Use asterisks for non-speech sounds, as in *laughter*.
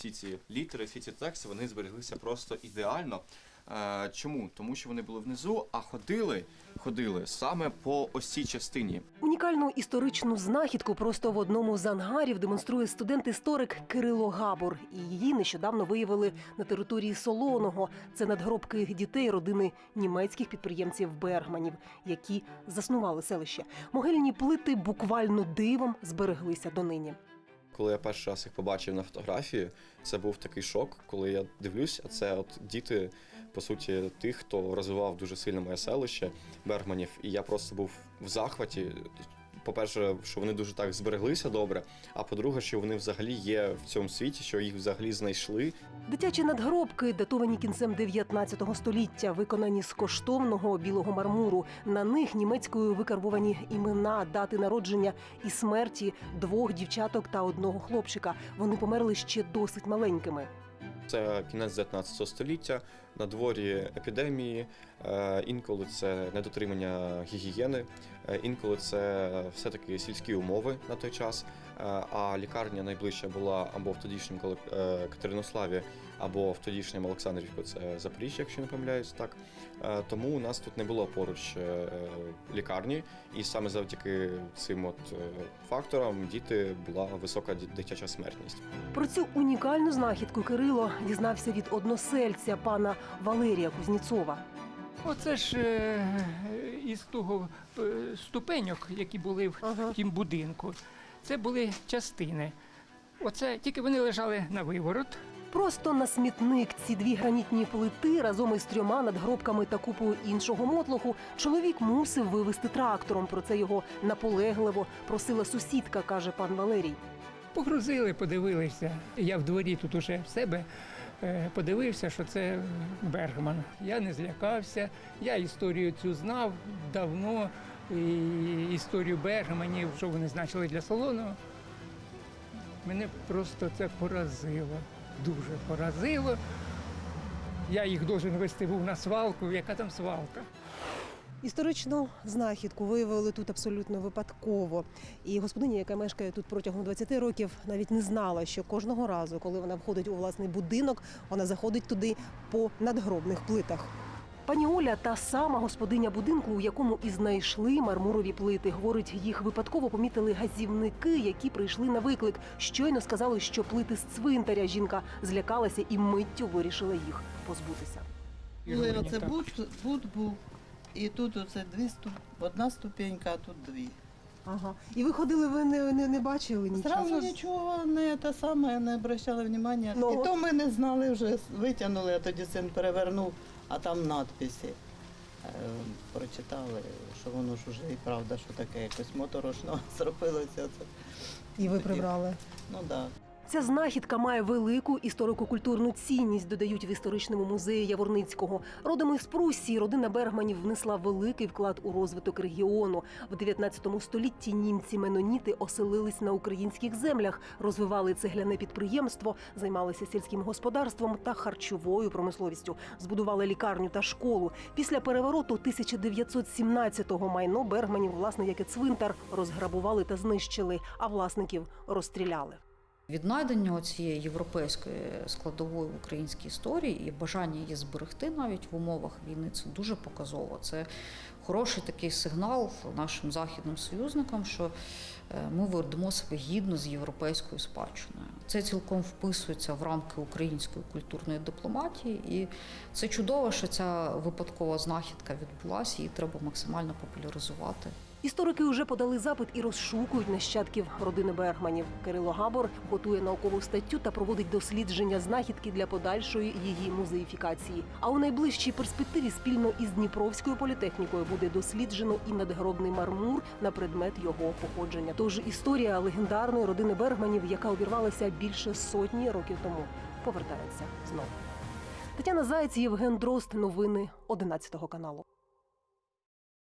всі ці літери, всі ці тексти вони збереглися просто ідеально. Е, Чому? Тому що вони були внизу, а ходили, ходили саме по ось частині. Унікальну історичну знахідку просто в одному з ангарів демонструє студент-історик Кирило Габор. І її нещодавно виявили на території Солоного. Це надгробки дітей родини німецьких підприємців Бергманів, які заснували селище. Могильні плити буквально дивом збереглися донині. Коли я перший раз їх побачив на фотографії, це був такий шок, коли я дивлюсь, а це от діти, по суті, тих, хто розвивав дуже сильно моє селище Бергманів. І я просто був в захваті. По-перше, що вони дуже так збереглися добре. А по-друге, що вони взагалі є в цьому світі, що їх взагалі знайшли. Дитячі надгробки, датовані кінцем 19 століття, виконані з коштовного білого мармуру. На них німецькою викарбовані імена, дати народження і смерті двох дівчаток та одного хлопчика. Вони померли ще досить маленькими. Це кінець 19 століття, на дворі епідемії, е, інколи це недотримання гігієни, інколи це все-таки сільські умови на той час. Е, А лікарня найближча була або в тодішньому е, Катеринославі, або в тодішньому Олександрівку, це Запоріжжя, якщо не помиляюсь, так. Е, Тому у нас тут не було поруч е, лікарні, і саме завдяки цим от е, факторам діти була висока дитяча смертність. Про цю унікальну знахідку Кирило дізнався від односельця пана Валерія Кузніцова. Оце ж е, із того е, ступеньок, які були в Ага. тім будинку. Це були частини. Оце тільки вони лежали на виворот. Просто на смітник ці дві гранітні плити разом із трьома надгробками та купою іншого мотлоху чоловік мусив вивезти трактором. Про це його наполегливо просила сусідка, каже пан Валерій. Погрузили, подивилися. Я в дворі тут уже в себе подивився, що це Бергман. Я не злякався. Я історію цю знав давно. І історію Бергманів, що вони значили для салону. Мене просто це поразило. Дуже поразило. Я їх должен вести був на свалку. Яка там свалка? Історичну знахідку виявили тут абсолютно випадково. І господиня, яка мешкає тут протягом 20 років, навіть не знала, що кожного разу, коли вона входить у власний будинок, вона заходить туди по надгробних плитах. Пані Оля та сама господиня будинку, у якому і знайшли мармурові плити. Говорить, їх випадково помітили газівники, які прийшли на виклик. Щойно сказали, що плити з цвинтаря. Жінка злякалася і миттю вирішила їх позбутися. Мені оце бут був, і тут оце дві ступ, одна ступенька, а тут дві. Ага. І ви ходили, ви не, не, не бачили нічого? Зразу нічого не те саме, не обращали внимання. Ну, і от- то ми не знали вже, витягнули, а тоді син перевернув, а там надписи. Е, Прочитали, що воно ж уже і правда, що таке якось моторошно *laughs* зробилося. Це. І ви прибрали. Ну так. Да. Ця знахідка має велику історико-культурну цінність, додають в історичному музеї Яворницького. Родом із Пруссії родина Бергманів внесла великий вклад у розвиток регіону. В 19 столітті німці-меноніти оселились на українських землях, розвивали цегляне підприємство, займалися сільським господарством та харчовою промисловістю, збудували лікарню та школу. Після перевороту 1917-го майно Бергманів, власне, як і цвинтар, розграбували та знищили, а власників розстріляли. Віднайдення цієї європейської складової в українській історії і бажання її зберегти навіть в умовах війни це дуже показово. Це хороший такий сигнал нашим західним союзникам, що е, ми ведемо себе гідно з європейською спадщиною. Це цілком вписується в рамки української культурної дипломатії, і це чудово, що ця випадкова знахідка відбулася, її треба максимально популяризувати. Історики вже подали запит і розшукують нащадків родини Бергманів. Кирило Габор готує наукову статтю та проводить дослідження знахідки для подальшої її музеїфікації. А у найближчій перспективі спільно із Дніпровською політехнікою буде досліджено і надгробний мармур на предмет його походження. Тож історія легендарної родини Бергманів, яка обірвалася більше сотні років тому, повертається знову. Тетяна Заєць, Євген Дрозд. Новини 11 каналу.